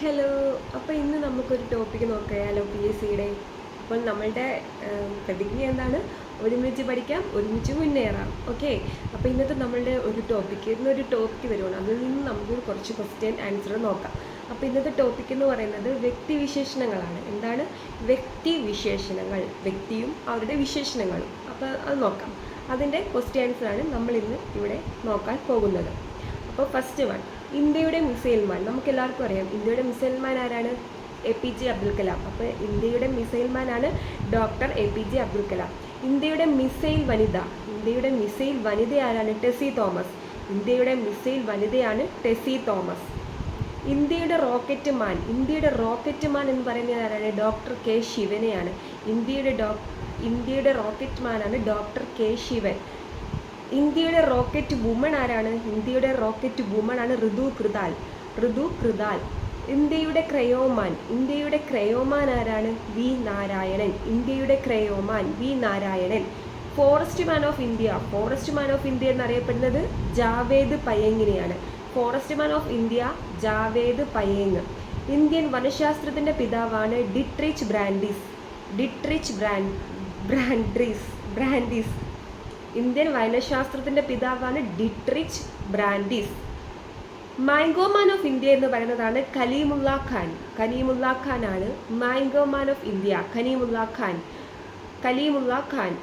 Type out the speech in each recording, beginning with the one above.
Hello അപ്പോൾ ഇന്ന് നമുക്കൊരു ടോപ്പിക്ക് നോക്കിയാലോ പി എസ് സിയുടെ അപ്പോൾ നമ്മളുടെ പ്രതിജ്ഞ എന്താണ്? ഒരുമിച്ച് പഠിക്കാം ഒരുമിച്ച് മുന്നേറാം. ഓക്കെ അപ്പോൾ ഇന്നത്തെ നമ്മളുടെ ഒരു ടോപ്പിക്ക് ഇന്നൊരു ടോപ്പിക്ക് വരുവാണ്. അതിൽ നിന്ന് നമുക്ക് കുറച്ച് ക്വസ്റ്റ്യൻ ആൻസർ നോക്കാം. അപ്പോൾ ഇന്നത്തെ ടോപ്പിക് എന്ന് പറയുന്നത് വ്യക്തിവിശേഷണങ്ങളാണ് എന്താണ്? വ്യക്തിവിശേഷണങ്ങൾ വ്യക്തിയും അവരുടെ വിശേഷണങ്ങളും. അപ്പോൾ അത് നോക്കാം. അതിന്റെ ക്വസ്റ്റ്യൻസ് ആണ് നമ്മൾ ഇന്ന് ഇവിടെ നോക്കാൻ പോകുന്നത്. അപ്പോൾ ഫസ്റ്റ് വൺ ഇന്ത്യയുടെ മിസൈൽ മാൻ നമുക്ക് എല്ലാവർക്കും അറിയാം ഇന്ത്യയുടെ മിസൈൽ മാൻ ആരാണ്? A P J Abdul Kalam. അപ്പോൾ ഇന്ത്യയുടെ മിസൈൽ മാൻ ആണ് doctor A P J Abdul Kalam. ഇന്ത്യയുടെ മിസൈൽ വനിത ഇന്ത്യയുടെ മിസൈൽ വനിത ആരാണ്? ടെസി തോമസ്. ഇന്ത്യയുടെ മിസൈൽ വനിതയാണ് ടെസി തോമസ്. ഇന്ത്യയുടെ റോക്കറ്റ് മാൻ ഇന്ത്യയുടെ റോക്കറ്റ് മാൻ എന്ന് പറയുന്നത് ആരാണ്? ഡോക്ടർ കെ ശിവനെയാണ്. ഇന്ത്യയുടെ ഡോ ഇന്ത്യയുടെ റോക്കറ്റ് മാനാണ് ഡോക്ടർ കെ ശിവൻ. ഇന്ത്യയുടെ റോക്കറ്റ് വുമൺ ആരാണ്? ഇന്ത്യയുടെ റോക്കറ്റ് വുമൺ ആണ് ഋതു കൃതാൽ. ഋതു കൃതാൽ. ഇന്ത്യയുടെ ക്രയോമാൻ. ഇന്ത്യയുടെ ക്രയോമാൻ ആരാണ്? വി നാരായണൻ. ഇന്ത്യയുടെ cryoman V Narayanan. Forest man of India forest man of India എന്നറിയപ്പെടുന്നത് Javed പയങ്ങിനെയാണ് forest man of India Jadav Payeng Indian വനശാസ്ത്രത്തിന്റെ പിതാവാണ് Dietrich Brandis. Dietrich Brand ബ്രാൻഡ്രീസ് Brandis. Indian വൈനശാസ്ത്രത്തിന്റെ പിതാവാണ് Dietrich Brandis. Man of India എന്ന് പറയുന്നതാണ് കലീമുള്ള ഖാൻ. കലീമുള്ള ഖാൻ ആണ് man of India. Kalimullah Khan. Kalimullah Khan.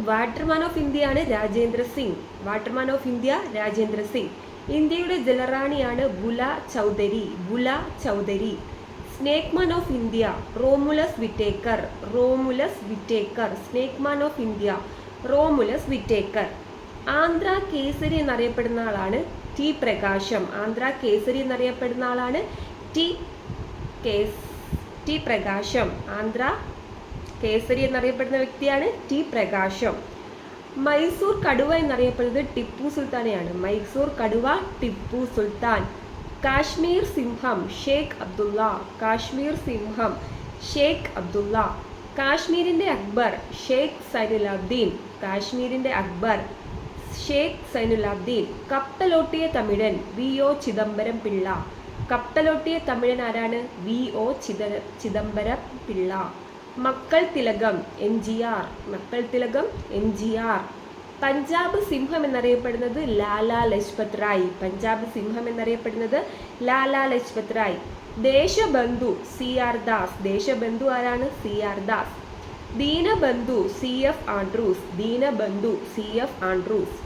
Waterman of India ആണ് Rajendra Singh. Waterman of India Rajendra Singh. ഇന്ത്യയുടെ ജലറാണിയാണ് Bula Chaudhary. Bula Chaudhary. Snake man of India Romulus Whitaker Romulus Whitaker snake man of India. Romulus Whitaker. Andhra Kesari എന്നറിയപ്പെടുന്ന ആളാണ് T പ്രകാശം. ആന്ധ്ര കേസരി എന്നറിയപ്പെടുന്ന ആളാണ് T case T പ്രകാശം. ആന്ധ്ര കേസരി എന്നറിയപ്പെടുന്ന വ്യക്തിയാണ് T പ്രകാശം. മൈസൂർ കടുവ എന്നറിയപ്പെടുന്നത് ടിപ്പു സുൽത്താനെയാണ്. മൈസൂർ കടുവ ടിപ്പു സുൽത്താൻ. കാശ്മീർ സിംഹം ഷേഖ് അബ്ദുള്ള. കാശ്മീർ സിംഹം ഷേഖ് അബ്ദുള്ള. കാശ്മീരിന്റെ അക്ബർ ഷെയ്ഖ് സൈനുലാബ്ദീൻ കാശ്മീരിന്റെ അക്ബർ ഷെയ്ഖ് സൈനുലാബ്ദീൻ കപ്പലോട്ടിയ തമിഴൻ വി ഒ ചിദംബരം പിള്ള കപ്പലോട്ടിയ തമിഴൻ ആരാണ്? വി ഒ ചിദ ചിദംബരം പിള്ള മക്കൾ തിലകം എം ജി ആർ. മക്കൾ തിലകം എം ജി ആർ. പഞ്ചാബ് സിംഹം എന്നറിയപ്പെടുന്നത് ലാലാ ലജ്പത് റായ്. പഞ്ചാബ് സിംഹം എന്നറിയപ്പെടുന്നത് Lala Lajpat Rai. Deshbandhu C R Das. Deshbandhu ആരാണ്? C R Das. Deenabandhu C F Andrews. Deenabandhu C F Andrews.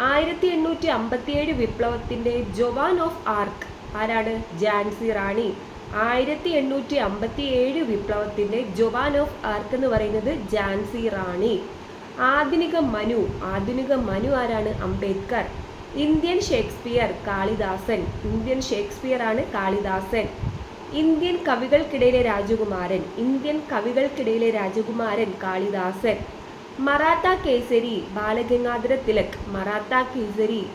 ആയിരത്തി എണ്ണൂറ്റി അമ്പത്തിയേഴ് വിപ്ലവത്തിന്റെ ജവാൻ ഓഫ് ആർക്ക് ആരാണ്? ജാൻസി റാണി. ആയിരത്തി എണ്ണൂറ്റി അമ്പത്തി ഏഴ് വിപ്ലവത്തിന്റെ ജവാൻ ഓഫ് ആർക്ക് എന്ന് പറയുന്നത് ജാൻസി റാണി. ആധുനിക മനു ആധുനിക മനു ആരാണ്? Ambedkar. Indian Shakespeare Kalidasan. Indian Shakespeare ആണ് കാളിദാസൻ. ഇന്ത്യൻ കവികൾക്കിടയിലെ രാജകുമാരൻ. ഇന്ത്യൻ കവികൾക്കിടയിലെ രാജകുമാരൻ കാളിദാസൻ. മറാത്ത കേസരി ബാലഗംഗാധര തിലക്. മറാത്ത കേസരി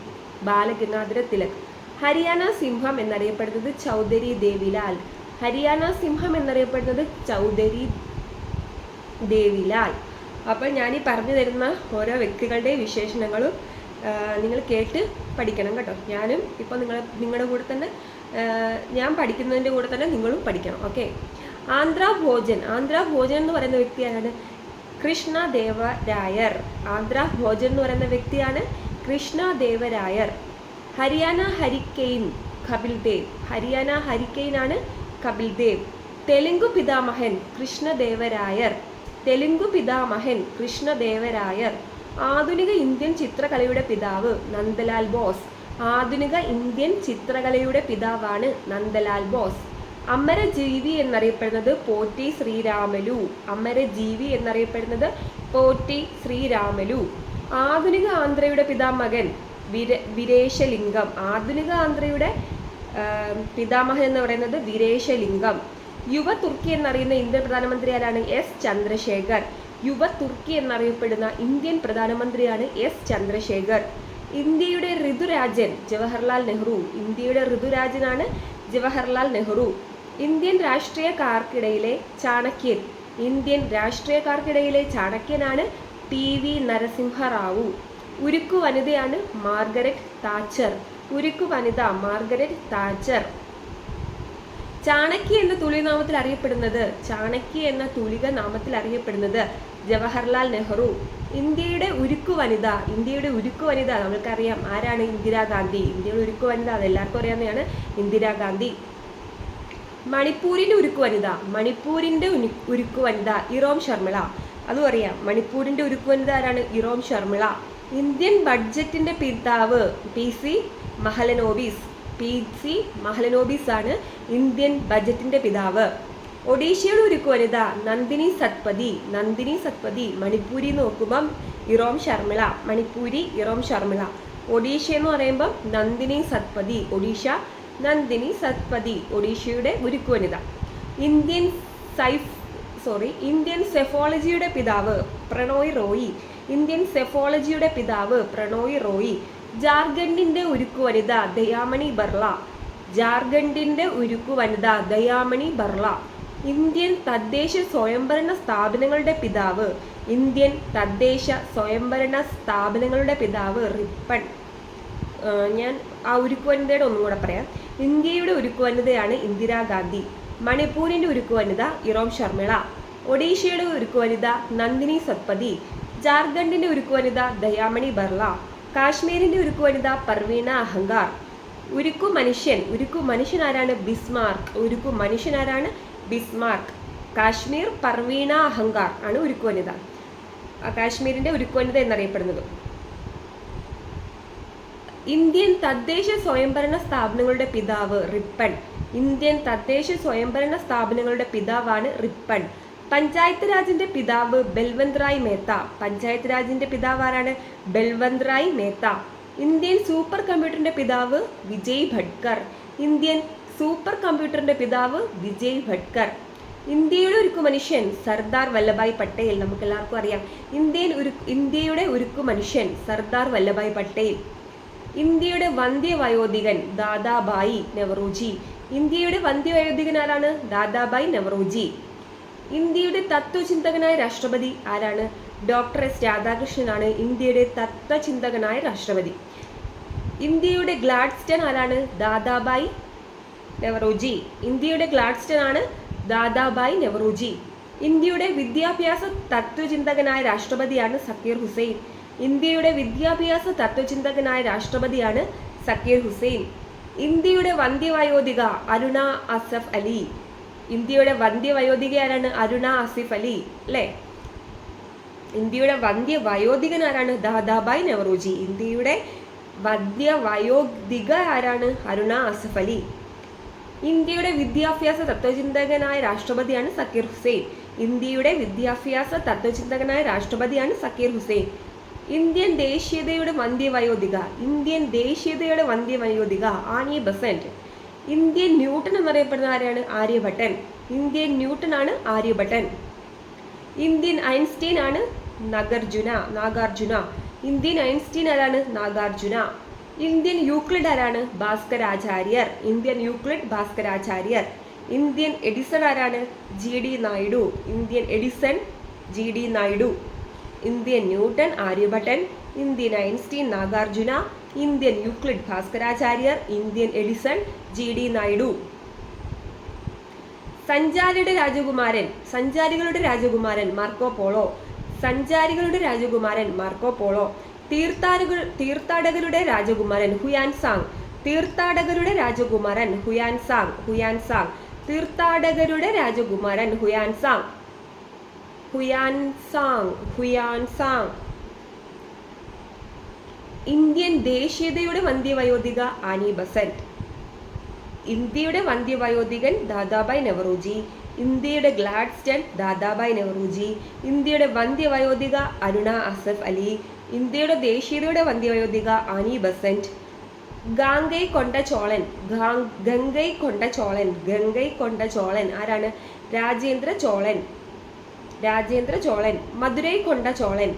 ബാലഗംഗാധര തിലക്. ഹരിയാന സിംഹം എന്നറിയപ്പെടുന്നത് ചൗധരി ദേവിലാൽ. ഹരിയാന സിംഹം എന്നറിയപ്പെടുന്നത് ചൗധരി ദേവിലാൽ. അപ്പോൾ ഞാൻ ഈ പറഞ്ഞു തരുന്ന ഓരോ വ്യക്തികളുടെയും വിശേഷണങ്ങളും നിങ്ങൾ കേട്ട് പഠിക്കണം കേട്ടോ. ഞാനും ഇപ്പോൾ നിങ്ങൾ നിങ്ങളുടെ കൂടെ തന്നെ ഞാൻ പഠിക്കുന്നതിന്റെ കൂടെ തന്നെ നിങ്ങളും പഠിക്കണം ഓക്കെ? ആന്ധ്ര ഭോജൻ. ആന്ധ്ര ഭോജൻ എന്ന് പറയുന്ന വ്യക്തിയാണ് കൃഷ്ണദേവരായർ ആന്ധ്ര ഭോജൻ എന്ന് പറയുന്ന വ്യക്തിയാണ് കൃഷ്ണദേവരായർ ഹരിയാന ഹരിക്കെയിൻ കപിൽ ദേവ്. ഹരിയാന ഹരിക്കെയിൻ ആണ് കപിൽ ദേവ്. തെലുങ്ക് പിതാമഹൻ കൃഷ്ണദേവരായർ തെലുങ്കു പിതാമഹൻ കൃഷ്ണദേവരായർ. ആധുനിക ഇന്ത്യൻ ചിത്രകലയുടെ പിതാവ് നന്ദലാൽ ബോസ്. ആധുനിക ഇന്ത്യൻ ചിത്രകലയുടെ പിതാവാണ് നന്ദലാൽ ബോസ്. അമരജീവി എന്നറിയപ്പെടുന്നത് പോറ്റി ശ്രീരാമലു. അമരജീവി എന്നറിയപ്പെടുന്നത് പോറ്റി ശ്രീരാമലു. ആധുനിക ആന്ധ്രയുടെ പിതാമകൻ വിര വിരേശലിംഗം. ആധുനിക ആന്ധ്രയുടെ പിതാമഹൻ എന്ന് പറയുന്നത് വിരേശലിംഗം. യുവ തുർക്കി എന്നറിയുന്ന ഇന്ത്യൻ പ്രധാനമന്ത്രി ആരാണ് എസ് ചന്ദ്രശേഖർ. യുവ തുർക്കി എന്നറിയപ്പെടുന്ന ഇന്ത്യൻ പ്രധാനമന്ത്രിയാണ് എസ് ചന്ദ്രശേഖർ. ഇന്ത്യയുടെ ഋതുരാജൻ ജവഹർലാൽ നെഹ്റു. ഇന്ത്യയുടെ ഋതുരാജനാണ് ജവഹർലാൽ നെഹ്റു. ഇന്ത്യൻ രാഷ്ട്രീയക്കാർക്കിടയിലെ ചാണക്യൻ. ഇന്ത്യൻ രാഷ്ട്രീയക്കാർക്കിടയിലെ ചാണക്യനാണ് ടി വി നരസിംഹറാവു. ഉരുക്കു വനിതയാണ് മാർഗരറ്റ് താച്ചർ. ഉരുക്കു വനിത മാർഗരറ്റ് താച്ചർ. ചാണക്യ എന്ന തുളി നാമത്തിൽ അറിയപ്പെടുന്നത് ചാണക്യ എന്ന തുളിക നാമത്തിൽ അറിയപ്പെടുന്നത് ജവഹർലാൽ നെഹ്റു. ഇന്ത്യയുടെ ഉരുക്കു വനിത ഇന്ത്യയുടെ ഉരുക്കു വനിത നമ്മൾക്കറിയാം ആരാണ് ഇന്ദിരാഗാന്ധി ഇന്ത്യയുടെ ഉരുക്കു വനിത അത് എല്ലാവർക്കും അറിയാവുന്നതാണ് ഇന്ദിരാഗാന്ധി മണിപ്പൂരിന്റെ ഉരുക്കു വനിത മണിപ്പൂരിന്റെ ഉരുക്കു വനിത ഇറോം ശർമിള. അതും അറിയാം മണിപ്പൂരിന്റെ ഉരുക്കു വനിത ആരാണ്? ഇറോം ശർമിള. ഇന്ത്യൻ ബഡ്ജറ്റിന്റെ പിതാവ് P C Mahalanobis P C Mahalanobis ആണ് ഇന്ത്യൻ ബജറ്റിന്റെ പിതാവ്. ഒഡീഷയുടെ ഒരു വനിത നന്ദിനി സത്പതി നന്ദിനി സത്പതി മണിപ്പൂരി നോക്കുമ്പം ഇറോം ശർമിള മണിപ്പൂരി ഇറോം ശർമിള. ഒഡീഷ എന്ന് പറയുമ്പം നന്ദിനി സത്പതി ഒഡീഷ നന്ദിനി സത്പതി ഒഡീഷയുടെ ഉരുക്കു വനിത ഇന്ത്യൻ സൈഫ് സോറി ഇന്ത്യൻ സെഫോളജിയുടെ പിതാവ് പ്രണോയ് റോയി. ഇന്ത്യൻ സെഫോളജിയുടെ പിതാവ് പ്രണോയ് റോയി. ജാർഖണ്ഡിന്റെ ഉരുക്കു വനിത ദയാമണി ബർള. ജാർഖണ്ഡിന്റെ ഉരുക്കു വനിത ദയാമണി ബർള. ഇന്ത്യൻ തദ്ദേശ സ്വയംഭരണ സ്ഥാപനങ്ങളുടെ പിതാവ്. ഇന്ത്യൻ തദ്ദേശ സ്വയംഭരണ സ്ഥാപനങ്ങളുടെ പിതാവ് റിപ്പൺ. ഞാൻ ആ ഉരുക്കു വനിതയുടെ ഒന്നും കൂടെ പറയാം. ഇന്ത്യയുടെ ഉരുക്കു വനിതയാണ് ഇന്ദിരാഗാന്ധി മണിപ്പൂരിന്റെ ഉരുക്കു വനിത ഇറോം ശർമിള. ഒഡീഷയുടെ ഉരുക്കു വനിത നന്ദിനി സത്പതി. ജാർഖണ്ഡിന്റെ ഉരുക്കു വനിത ദയാമണി ബർള. കാശ്മീരിന്റെ ഉരുക്കു വനിത പർവീണ അഹങ്കാർ. ഉരുക്കു മനുഷ്യൻ ഉരുക്കു മനുഷ്യൻ ആരാണ് ബിസ്മാർക്ക് ഉരുക്കു മനുഷ്യൻ ആരാണ് ബിസ്മാർക്ക്. കാശ്മീർ പർവീണ അഹങ്കാർ ആണ് ഉരുക്കു വനിത. ആ കാശ്മീരിന്റെ ഉരുക്കു വനിത എന്നറിയപ്പെടുന്നത്. ഇന്ത്യൻ തദ്ദേശ സ്വയംഭരണ സ്ഥാപനങ്ങളുടെ പിതാവ് റിപ്പൺ ഇന്ത്യൻ തദ്ദേശ സ്വയംഭരണ സ്ഥാപനങ്ങളുടെ പിതാവാണ് റിപ്പൺ പഞ്ചായത്ത് രാജിന്റെ പിതാവ് ബൽവന്ത് റായ് മേത്ത. പഞ്ചായത്ത് രാജിന്റെ പിതാവ് ആരാണ് ബൽവന്ത് റായ് മേത്ത. ഇന്ത്യൻ സൂപ്പർ കമ്പ്യൂട്ടറിന്റെ പിതാവ് വിജയ് ഭട്കർ. ഇന്ത്യൻ സൂപ്പർ കമ്പ്യൂട്ടറിന്റെ പിതാവ് വിജയ് ഭട്കർ. ഇന്ത്യയുടെ ഉരുക്കു മനുഷ്യൻ സർദാർ വല്ലഭായ് പട്ടേൽ. നമുക്ക് എല്ലാവർക്കും അറിയാം. ഇന്ത്യയിൽ ഒരു ഇന്ത്യയുടെ ഉരുക്കു മനുഷ്യൻ സർദാർ വല്ലഭായ് പട്ടേൽ. ഇന്ത്യയുടെ വന്ധ്യവയോധികൻ ദാദാബായി നെവറോജി ഇന്ത്യയുടെ വന്ധ്യവയോധികൻ ആരാണ്? ദാദാബായി നെഹ്റുജി. ഇന്ത്യയുടെ തത്വചിന്തകനായ രാഷ്ട്രപതി ആരാണ്? ഡോക്ടർ എസ് രാധാകൃഷ്ണനാണ് ഇന്ത്യയുടെ തത്വചിന്തകനായ രാഷ്ട്രപതി. ഇന്ത്യയുടെ ഗ്ലാഡ്സ്റ്റൺ ആരാണ്? ദാദാബായി നെവറോജി ഇന്ത്യയുടെ ഗ്ലാഡ്സ്റ്റൺ ആണ് ദാദാബായി നെവറോജി ഇന്ത്യയുടെ വിദ്യാഭ്യാസ തത്വചിന്തകനായ രാഷ്ട്രപതിയാണ് സക്കീർ ഹുസൈൻ. ഇന്ത്യയുടെ വിദ്യാഭ്യാസ തത്വചിന്തകനായ രാഷ്ട്രപതിയാണ് സക്കീർ ഹുസൈൻ. ഇന്ത്യയുടെ വന്ധ്യവയോധിക അരുണ അസഫ് അലി. ഇന്ത്യയുടെ വന്ധ്യവയോധിക ആരാണ് അരുണ ആസിഫ് അലി അല്ലേ ഇന്ത്യയുടെ വന്ധ്യ വയോധികൻ ആരാണ് ദാദാബായ് നെഹ്റുജി. ഇന്ത്യയുടെ വന്ധ്യ വയോധിക ആരാണ് അരുണ ആസിഫ് അലി. ഇന്ത്യയുടെ വിദ്യാഭ്യാസ തത്വചിന്തകനായ രാഷ്ട്രപതിയാണ് സക്കീർ ഹുസൈൻ. ഇന്ത്യയുടെ വിദ്യാഭ്യാസ തത്വചിന്തകനായ രാഷ്ട്രപതിയാണ് സക്കീർ ഹുസൈൻ. ഇന്ത്യൻ ദേശീയതയുടെ വന്ധ്യ വയോധിക ഇന്ത്യൻ ദേശീയതയുടെ വന്ധ്യ വയോധിക ആനി ബസന്റ്. ഇന്ത്യൻ ന്യൂട്ടൺ എന്നറിയപ്പെടുന്ന ആരാണ്? ആര്യഭട്ടൻ. ഇന്ത്യൻ ന്യൂട്ടൺ ആണ് ആര്യഭട്ടൻ. ഇന്ത്യൻ ഐൻസ്റ്റീൻ ആണ് നഗർജുന നാഗാർജുന. ഇന്ത്യൻ ഐൻസ്റ്റീൻ ആരാണ്? നാഗാർജുന. ഇന്ത്യൻ യൂക്ലിഡ് ആരാണ്? Bhaskaracharya. Indian Euclid Bhaskaracharya. Indian Edison ആരാണ്? G D Naidu. Indian Edison G D Naidu. Indian Newton Aryabhata. Indian Einstein Nagarjuna. Indian Euclid Bhaskaracharya Indian Edison G D Naidu. സഞ്ചാരിയുടെ രാജകുമാരൻ സഞ്ചാരികളുടെ രാജകുമാരൻ Marco polo. സഞ്ചാരികളുടെ രാജകുമാരൻ Marco polo. തീർത്ഥാടക തീർത്ഥാടകരുടെ രാജകുമാരൻ Hiuen Tsang. തീർത്ഥാടകരുടെ രാജകുമാരൻ ഹുയാൻ സാങ് ഹുയാൻ സാങ്. തീർത്ഥാടകരുടെ രാജകുമാരൻ Hiuen Tsang. Hiuen Tsang Hiuen Tsang. Indian ദേശീയതയുടെ വന്ധ്യവയോധിക ആനി ബസന്റ്. ഇന്ത്യയുടെ വന്ധ്യവയോധികൻ ദാദാബായ് നെഹ്റുജി. ഇന്ത്യയുടെ ഗ്ലാഡ്സ്റ്റൺ ദാദാബായ് നെഹ്റുജി. ഇന്ത്യയുടെ വന്ധ്യവയോധിക അരുണ അസഫ് അലി. ഇന്ത്യയുടെ ദേശീയതയുടെ വന്ധ്യവയോധിക ആനി ബസന്റ്. ഗാംഗൈ കൊണ്ട ചോളൻ ഗംഗൈ കൊണ്ട ചോളൻ ഗംഗൈ കൊണ്ട ചോളൻ ആരാണ്? രാജേന്ദ്ര ചോളൻ രാജേന്ദ്ര ചോളൻ മധുരൈ കൊണ്ട ചോളൻ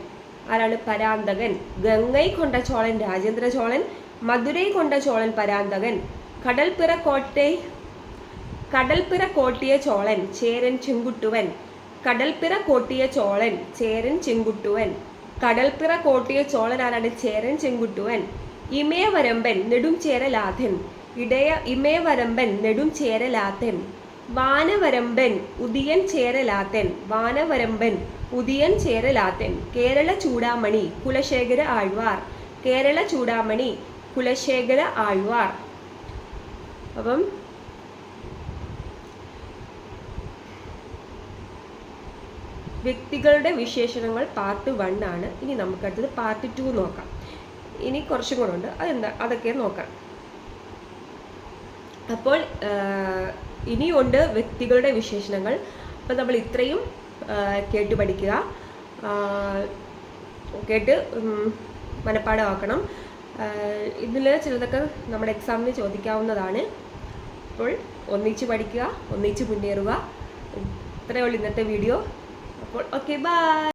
ആരാണ് പരാന്തകൻ? ഗംഗൈ കൊണ്ട ചോളൻ രാജേന്ദ്ര ചോളൻ മധുരൈ കൊണ്ട ചോളൻ പരാന്തകൻ. കടൽപ്പിറ കോട്ടൈ കടൽപ്പിറ കോട്ടിയ ചോളൻ ചേരൻ ചെങ്കുട്ടുവൻ. കടൽപ്പിറ കോട്ടിയ ചോളൻ ചേരൻ ചെങ്കുട്ടുവൻ. കടൽപ്പിറ കോട്ടിയ ചോളൻ ആരാണ്? ചേരൻ ചെങ്കുട്ടുവൻ. ഇമയവരമ്പൻ നെടും ചേരലാഥൻ ഇടയ ഇമയവരമ്പൻ നെടും ചേരലാത്തൻ വാനവരമ്പൻ ഉദിയൻ ചേരലാത്തൻ വാനവരമ്പൻ ഉദിയൻ ചേരലാത്തൻ കേരള ചൂടാമണി കുലശേഖര ആഴ്വാർ കേരള ചൂടാമണി കുലശേഖര ആഴ്വാർ. അപ്പം വ്യക്തികളുടെ വിശേഷണങ്ങൾ പാർട്ട് വൺ ആണ്. ഇനി നമുക്ക് അടുത്തത് പാർട്ട് ടു നോക്കാം. ഇനി കുറച്ചും കൂടെ ഉണ്ട്. അതെന്താ? അതൊക്കെ നോക്കാം. അപ്പോൾ ഇനിയുണ്ട് വ്യക്തികളുടെ വിശേഷണങ്ങൾ. അപ്പം നമ്മൾ ഇത്രയും കേട്ട് പഠിക്കുക. കേട്ട് മനഃപ്പാടമാക്കണം. ഇതിൽ ചിലതൊക്കെ നമ്മുടെ എക്സാമിന് ചോദിക്കാവുന്നതാണ്. അപ്പോൾ ഒന്നിച്ച് പഠിക്കുക ഒന്നിച്ച് മുന്നേറുക. ഇത്രയേ ഉള്ളൂ ഇന്നത്തെ വീഡിയോ അപ്പോൾ ഓക്കെ ബൈ